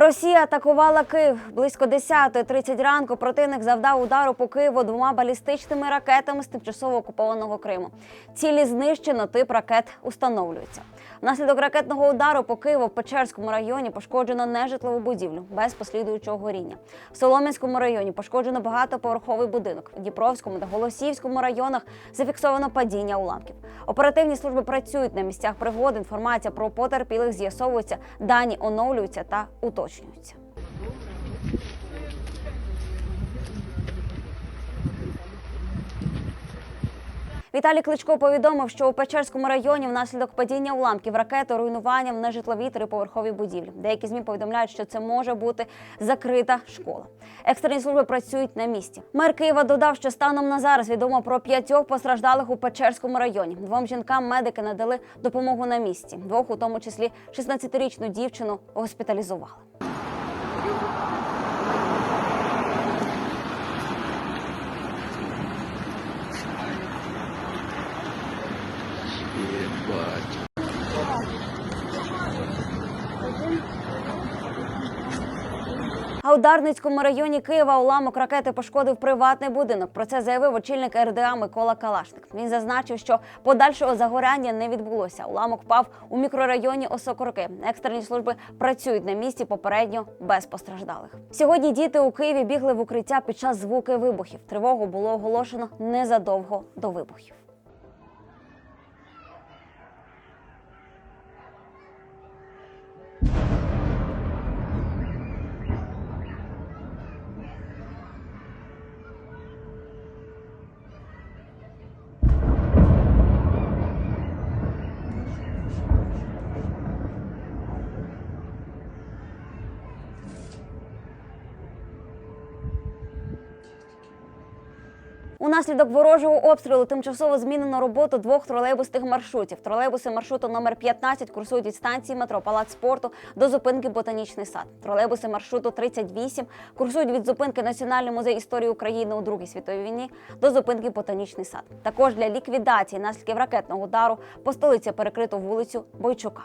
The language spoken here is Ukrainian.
Росія атакувала Київ близько 10.30 ранку. Противник завдав удару по Києву двома балістичними ракетами з тимчасово окупованого Криму. Цілі знищено, тип ракет установлюється. Внаслідок ракетного удару по Києву в Печерському районі пошкоджено нежитлову будівлю без послідуючого горіння. В Солом'янському районі пошкоджено багатоповерховий будинок. В Дніпровському та Голосіївському районах зафіксовано падіння уламків. Оперативні служби працюють на місцях пригод. Інформація про потерпілих з'ясовується, дані оновлюються та уточнюються. Віталій Кличко повідомив, що у Печерському районі внаслідок падіння уламків ракети руйнування в нежитловій триповерховій будівлі. Деякі змі повідомляють, що це може бути закрита школа. Екстрені служби працюють на місці. Мер Києва додав, що станом на зараз відомо про п'ятьох постраждалих у Печерському районі. Двом жінкам медики надали допомогу на місці. Двох, у тому числі 16-річну дівчину, госпіталізували. Yeah, but... А у Дарницькому районі Києва уламок ракети пошкодив приватний будинок. Про це заявив очільник РДА Микола Калашник. Він зазначив, що подальшого загоряння не відбулося. Уламок впав у мікрорайоні Осокорки. Екстрені служби працюють на місці попередньо без постраждалих. Сьогодні діти у Києві бігли в укриття під час звуки вибухів. Тривогу було оголошено незадовго до вибухів. Унаслідок ворожого обстрілу тимчасово змінено роботу двох тролейбусних маршрутів. Тролейбуси маршруту номер 15 курсують від станції метро Палац спорту до зупинки Ботанічний сад. Тролейбуси маршруту 38 курсують від зупинки Національний музей історії України у Другій світовій війні до зупинки Ботанічний сад. Також для ліквідації наслідків ракетного удару по столиці перекрито вулицю Бойчука.